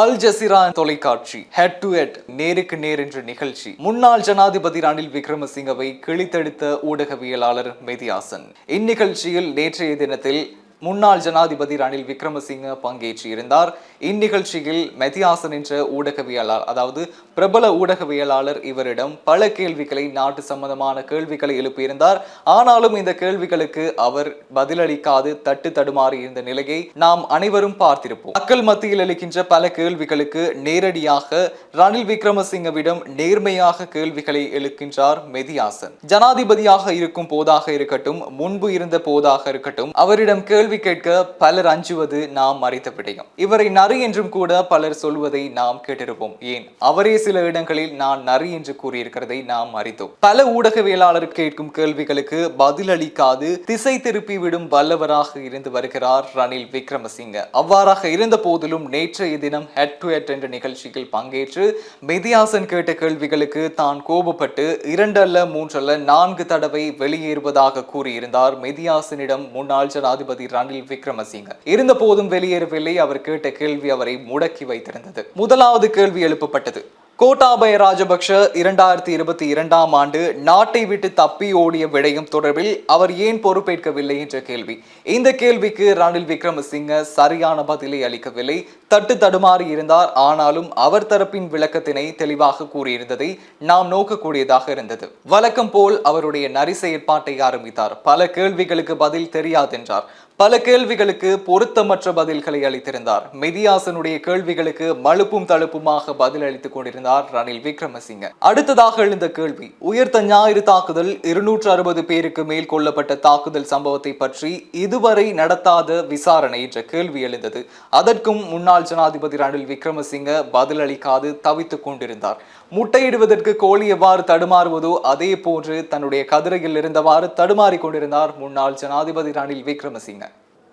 அல் Jazeera தொலைக்காட்சி head to head நேருக்கு நேர் என்ற நிகழ்ச்சி. முன்னாள் ஜனாதிபதி ரணில் விக்ரமசிங்கவை கிழித்தெடுத்த ஊடகவியலாளர் மெதியாசன். இந்நிகழ்ச்சியில் நேற்றைய தினத்தில் முன்னாள் ஜனாதிபதி ரணில் விக்ரமசிங்க பங்கேற்றிருந்தார் இந்நிகழ்ச்சியில் மெதியாசன் என்ற ஊடகவியலாளர் அதாவது பிரபல ஊடகவியலாளர் இவரிடம் பல கேள்விகளை நாட்டு சம்பந்தமான கேள்விகளை எழுப்பியிருந்தார். ஆனாலும் இந்த கேள்விகளுக்கு அவர் பதிலளிக்காது தட்டு தடுமாறி இருந்த நிலையை நாம் அனைவரும் பார்த்திருப்போம். மக்கள் மத்தியில் அளிக்கின்ற பல கேள்விகளுக்கு நேரடியாக ரணில் விக்ரமசிங்கவிடம் நேர்மையாக கேள்விகளை எழுக்கின்றார் மெதியாசன். ஜனாதிபதியாக இருக்கும் போதாக இருக்கட்டும் முன்பு இருந்த போதாக இருக்கட்டும் அவரிடம் கேள்வி கேள்வி கேட்க பலர் அஞ்சுவது நாம் மறைத்த விடயம். இவரை நரி என்றும் கூட பலர் சொல்வதை நாம் கேட்டிருப்போம். ஏன்? அவரே சில இடங்களில் நான் நரி என்று கூறியிருக்கிறதை நாம் அறிந்தோம் பல ஊடகவியலாளர் கேட்கும் கேள்விகளுக்கு பதிலளிக்காது திசை திருப்பி விடும் வல்லவராக இருந்து வருகிறார் ரணில் விக்ரமசிங்க. அவ்வாறாக இருந்த போதிலும் நேற்றைய தினம் ஹெட் டு ஹெட் என்ற நிகழ்ச்சியில் பங்கேற்று மெதியாசன் கேட்ட கேள்விகளுக்கு தான் கோபப்பட்டு இரண்டல்ல மூன்றல்ல நான்கு தடவை வெளியேறுவதாக கூறியிருந்தார் மெதியாசனிடம் முன்னாள் ஜனாதிபதி ரணில் விக்ரமசிங்க இருந்த போதும் வெளியேறவில்லை. அவர் கேட்ட கேள்வி அவரை முடக்கி வைத்திருந்தது. முதலாவது கேள்வி எழுப்பப்பட்டது. கோட்டாபய ராஜபக்ஷ இரண்டாயிரத்தி இருபத்தி இரண்டாம் ஆண்டு நாட்டை விட்டு தப்பி ஓடிய விடயம் தொடர்பில் அவர் ஏன் பொறுப்பேற்கவில்லை என்ற கேள்வி. இந்த கேள்விக்கு ரணில் விக்ரமசிங்க சரியான பதிலை அளிக்கவில்லை. தட்டு தடுமாறி இருந்தார். ஆனாலும் அவர் தரப்பின் விளக்கத்தினை தெளிவாக கூறியிருந்ததை நாம் நோக்கக்கூடியதாக இருந்தது. வழக்கம் போல் அவருடைய நரி செயற்பாட்டை ஆரம்பித்தார். பல கேள்விகளுக்கு பதில் தெரியாதென்றார். பல கேள்விகளுக்கு பொருத்தமற்ற பதில்களை அளித்திருந்தார். மெதியாசனுடைய கேள்விகளுக்கு மழுப்பும் தழுப்புமாக பதில் அளித்துக் கொண்டிருந்தார் ரணில் விக்ரமசிங்க. அடுத்ததாக எழுந்த கேள்வி உயர்த்த ஞாயிறு தாக்குதல் இருநூற்று அறுபது பேருக்கு மேல் கொல்லப்பட்ட தாக்குதல் சம்பவத்தை பற்றி இதுவரை நடத்தாத விசாரணை என்ற கேள்வி எழுந்தது. அதற்கும் முன்னாள் ஜனாதிபதி ரணில் விக்ரமசிங்க பதிலளிக்காது தவித்துக் கொண்டிருந்தார். முட்டையிடுவதற்கு கோழி எவ்வாறு தடுமாறுவதோ அதே போன்று தன்னுடைய கதிரையில் இருந்தவாறு தடுமாறிக் கொண்டிருந்தார் முன்னாள் ஜனாதிபதி ரணில் விக்ரமசிங்க.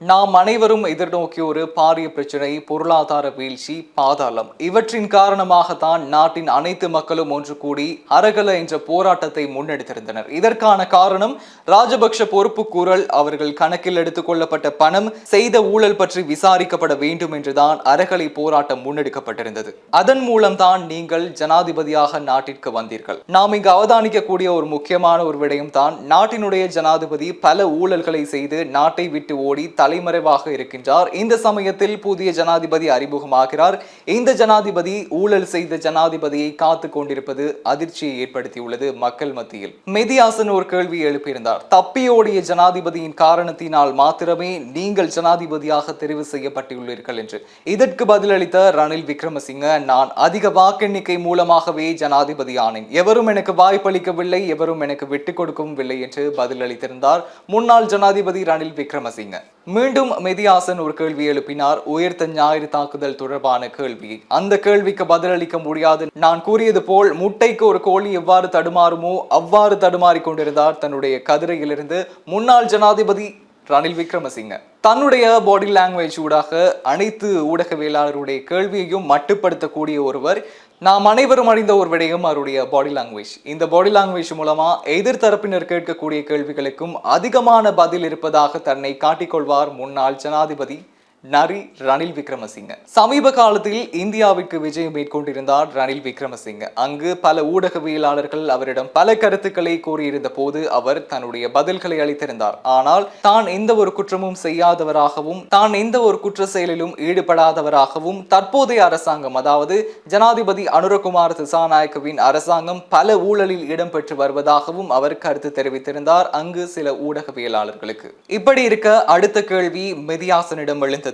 நாம் அனைவரும் எதிர்நோக்கிய ஒரு பாரிய பிரச்சனை பொருளாதார வீழ்ச்சி பாதாளம். இவற்றின் காரணமாகத்தான் நாட்டின் அனைத்து மக்களும் ஒன்று கூடி அரகல என்ற போராட்டத்தை முன்னெடுத்திருந்தனர். இதற்கான காரணம் ராஜபக்ஷ பொறுப்பு கூறல் அவர்கள் கணக்கில் எடுத்துக்கொள்ளப்பட்ட பணம் செய்த ஊழல் பற்றி விசாரிக்கப்பட வேண்டும் என்றுதான் அரகலை போராட்டம் முன்னெடுக்கப்பட்டிருந்தது. அதன் மூலம்தான் நீங்கள் ஜனாதிபதியாக நாட்டிற்கு வந்தீர்கள். நாம் இங்கு அவதானிக்கக்கூடிய ஒரு முக்கியமான ஒரு விடயம் தான் நாட்டினுடைய ஜனாதிபதி பல ஊழல்களை செய்து நாட்டை விட்டு ஓடி தலைமறைவாக இருக்கின்றார். இந்த சமயத்தில் புதிய ஜனாதிபதி அறிமுகமாகிறார். இந்த ஜனாதிபதி ஊழல் செய்த ஜனாதிபதியை காத்து கொண்டிருப்பது அதிர்ச்சியை ஏற்படுத்தியுள்ளது மக்கள் மத்தியில். மெதியாசன் ஒரு கேள்வி எழுப்பியிருந்தார். தப்பியோடிய ஜனாதிபதியின் காரணத்தினால் மாத்திரமே நீங்கள் ஜனாதிபதியாக தெரிவு செய்யப்பட்டுள்ளீர்கள் என்று. இதற்கு பதிலளித்த ரணில் விக்ரமசிங்க நான் அதிக வாக்கெண்ணிக்கை மூலமாகவே ஜனாதிபதி ஆனேன். எவரும் எனக்கு வாய்ப்பளிக்கவில்லை எவரும் எனக்கு விட்டுக் இல்லை என்று பதிலளித்திருந்தார் முன்னாள் ஜனாதிபதி ரணில் விக்ரமசிங்க. மீண்டும் மெதியாசன் ஒரு கேள்வி எழுப்பினார். உயர்த்த ஞாயிறு தாக்குதல் தொடர்பான கேள்வி. அந்த கேள்விக்கு பதிலளிக்க முடியாது. நான் கூறியது போல் முட்டைக்கு ஒரு கோழி எவ்வாறு தடுமாறுமோ அவ்வாறு தடுமாறி கொண்டிருந்தார் தன்னுடைய கதிரையிலிருந்து. முன்னாள் ஜனாதிபதி ரணில் விக்ரமசிங்க. தன்னுடைய பாடி லாங்குவேஜ் ஊடாக அனைத்து ஊடகவியலாளருடைய கேள்வியையும் மட்டுப்படுத்தக்கூடிய ஒருவர் நாம் அனைவரும் அறிந்த ஒரு விடயம் அவருடைய பாடி லாங்குவேஜ் இந்த பாடி லாங்குவேஜ் மூலமா எதிர்த்தரப்பினர் கேட்கக்கூடிய கேள்விகளுக்கும் அதிகமான பதில் இருப்பதாக தன்னை காட்டிக்கொள்வார் முன்னாள் ஜனாதிபதி நரி ரணில் விக்ரமசிங்க. சமீப காலத்தில் இந்தியாவிற்கு விஜயம் மேற்கொண்டிருந்தார் ரணில் விக்ரமசிங்க. அங்கு பல ஊடகவியலாளர்கள் அவரிடம் பல கருத்துக்களை கூறியிருந்த போது அவர் தன்னுடைய பதில்களை அளித்திருந்தார். ஆனால் தான் எந்த ஒரு குற்றமும் செய்யாதவராகவும் தான் எந்த ஒரு குற்ற செயலிலும் ஈடுபடாதவராகவும் தற்போதைய அரசாங்கம் அதாவது ஜனாதிபதி அனுரகுமார் திசாநாயக்கவின் அரசாங்கம் பல ஊழலில் இடம்பெற்று வருவதாகவும் அவர் கருத்து தெரிவித்திருந்தார் அங்கு சில ஊடகவியலாளர்களுக்கு. இப்படி இருக்க அடுத்த கேள்வி மெதியாசனிடம் எழுந்தது.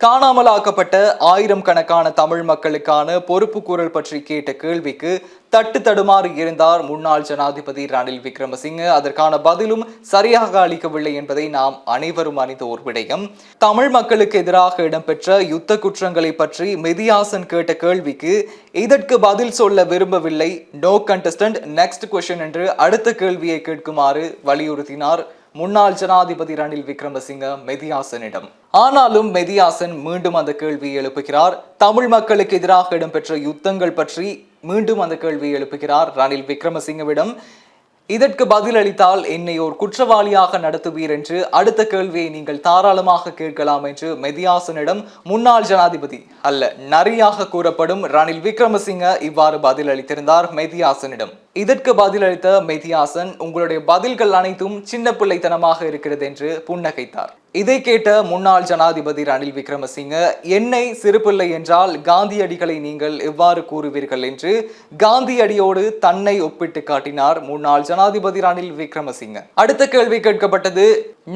காணாமலாக்கப்பட்ட ஆயிரம் கணக்கான தமிழ் மக்களுக்கான பொறுப்பு கூறல் பற்றி கேட்ட கேள்விக்கு தட்டு தடுமாறி இருந்தார் முன்னாள் ஜனாதிபதி ரணில் விக்ரமசிங்க. அதற்கான பதிலும் சரியாக அளிக்கவில்லை என்பதை நாம் அனைவரும் அறிந்த ஒரு விடயம். தமிழ் மக்களுக்கு எதிராக இடம்பெற்ற யுத்த குற்றங்களை பற்றி மெதியாசன் கேட்ட கேள்விக்கு இதற்கு பதில் சொல்ல விரும்பவில்லை. நோ கண்டஸ்டன்ட் நெக்ஸ்ட் கொஸ்டின் என்று அடுத்த கேள்வியை கேட்குமாறு வலியுறுத்தினார் முன்னாள் ஜனாதிபதி ரணில் விக்ரமசிங்க மெதியாசனிடம். ஆனாலும் மெதியாசன் மீண்டும் அந்த கேள்வியை எழுப்புகிறார். தமிழ் மக்களுக்கு எதிராக இடம்பெற்ற யுத்தங்கள் பற்றி மீண்டும் அந்த கேள்வியை எழுப்புகிறார் ரணில் விக்ரமசிங்கவிடம். இதற்கு பதிலளித்தால் என்னை ஒரு குற்றவாளியாக நடத்துவீர் என்று அடுத்த கேள்வியை நீங்கள் தாராளமாக கேட்கலாம் என்று மெதியாசனிடம் முன்னாள் ஜனாதிபதி அல்ல நரியாக கூறப்படும் ரணில் விக்ரமசிங்க இவ்வாறு பதிலளித்திருந்தார் மெதியாசனிடம். இதற்கு பதிலளித்த மெதியாசன் உங்களுடைய பதில்கள் அனைத்தும் சின்ன பிள்ளைத்தனமாக இருக்கிறது என்று புன்னகைத்தார். இதை கேட்ட முன்னாள் ஜனாதிபதி ரணில் விக்ரமசிங்க என்னை சிறுபிள்ளை என்றால் காந்தியடிகளை நீங்கள் எவ்வாறு கூறுவீர்கள்? என்று காந்தியடியோடு தன்னை ஒப்பிட்டு காட்டினார் முன்னாள் ஜனாதிபதி ரணில் விக்ரமசிங்க. அடுத்த கேள்வி கேட்கப்பட்டது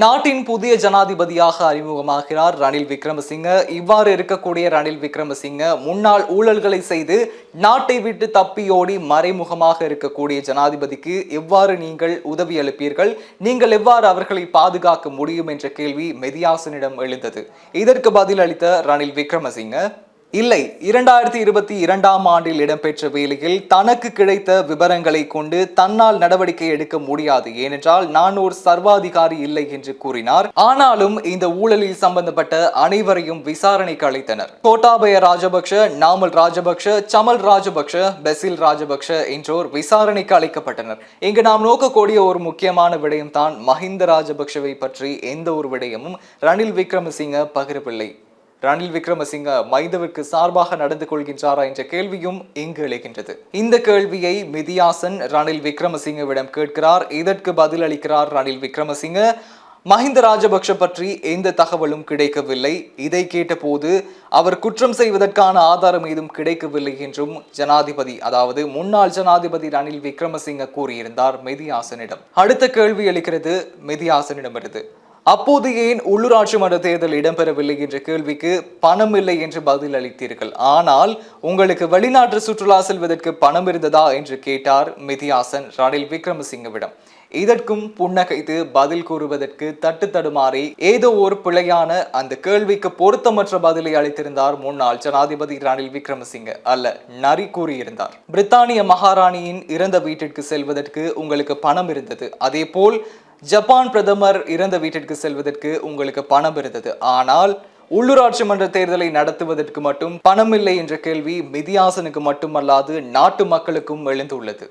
நாட்டின் புதிய ஜனாதிபதியாக அறிமுகமாகிறார் ரணில் விக்ரமசிங்க. இவ்வாறு இருக்கக்கூடிய ரணில் விக்ரமசிங்க முன்னாள் ஊழல்களை செய்து நாட்டை விட்டு தப்பியோடி மறைமுகமாக இருக்கக்கூடிய ஜனாதிபதிக்கு எவ்வாறு நீங்கள் உதவி அளிப்பீர்கள்? நீங்கள் எவ்வாறு அவர்களை பாதுகாக்க முடியும்? என்ற கேள்வி மெதியாசனிடம் எழுந்தது. இதற்கு பதில் அளித்த ரணில் விக்ரமசிங்க இல்லை இரண்டாயிரத்தி இருபத்தி இரண்டாம் ஆண்டில் இடம்பெற்ற வேலையில் தனக்கு கிடைத்த விவரங்களை கொண்டு தன்னால் நடவடிக்கை எடுக்க முடியாது. ஏனென்றால் நான் ஒரு சர்வாதிகாரி இல்லை என்று கூறினார். ஆனாலும் இந்த ஊழலில் சம்பந்தப்பட்ட அனைவரையும் விசாரணைக்கு அழைத்தனர். கோட்டாபய ராஜபக்ஷ நாமல் ராஜபக்ஷ சமல் ராஜபக்ஷ பெசில் ராஜபக்ஷ என்றோர் விசாரணைக்கு அழைக்கப்பட்டனர். இங்கு நாம் நோக்கக்கூடிய ஒரு முக்கியமான விடயம் தான் மஹிந்த ராஜபக்ஷவை பற்றி எந்த ஒரு விடயமும் ரணில் விக்ரமசிங்க பகிரவில்லை. ரணில் விக்ரமசிங்க மைதவிற்கு சார்பாக நடந்து கொள்கின்றாரா என்ற கேள்வியும் இங்கு எழுகின்றது. இந்த கேள்வியை மிதியாசன் ரணில் விக்ரமசிங்கவிடம் கேட்கிறார். இதற்கு பதில் அளிக்கிறார் ரணில் விக்ரமசிங்க மஹிந்த ராஜபக்ஷ பற்றி எந்த தகவலும் கிடைக்கவில்லை. இதை கேட்டபோது அவர் குற்றம் செய்வதற்கான ஆதாரம் ஏதும் கிடைக்கவில்லை என்றும் ஜனாதிபதி அதாவது முன்னாள் ஜனாதிபதி ரணில் விக்ரமசிங்க கூறியிருந்தார் மெதியாசனிடம். அடுத்த கேள்வி அளிக்கிறது மெதியாசனிடமிருந்து. அப்போது ஏன் உள்ளூராட்சி மன்ற தேர்தல் இடம்பெறவில்லை என்ற கேள்விக்கு பணம் இல்லை என்று பதில் அளித்தீர்கள்? ஆனால் உங்களுக்கு வெளிநாட்டு சுற்றுலா செல்வதற்கு பணம் இருந்ததா என்று கேட்டார் மிதியாசன் ரணில் விக்ரமசிங்கவிடம். இதற்கும் புன்னகைத்து பதில் கூறுவதற்கு தட்டு தடுமாறி ஏதோ ஒரு பிழையான அந்த கேள்விக்கு பொருத்தமற்ற பதிலை அளித்திருந்தார் முன்னாள் ஜனாதிபதி ரணில் விக்ரமசிங்க. அல்ல நரி கூறியிருந்தார். பிரித்தானிய மகாராணியின் இறந்த வீட்டிற்கு செல்வதற்கு உங்களுக்கு பணம் இருந்தது. அதே போல் ஜப்பான் பிரதமர் இறந்த வீட்டிற்கு செல்வதற்கு உங்களுக்கு பணம் இருந்தது. ஆனால் உள்ளூராட்சி மன்ற தேர்தலை நடத்துவதற்கு மட்டும் பணம் இல்லை என்ற கேள்வி மிதியாசனுக்கு மட்டுமல்லாது நாட்டு மக்களுக்கும் எழுந்துள்ளது.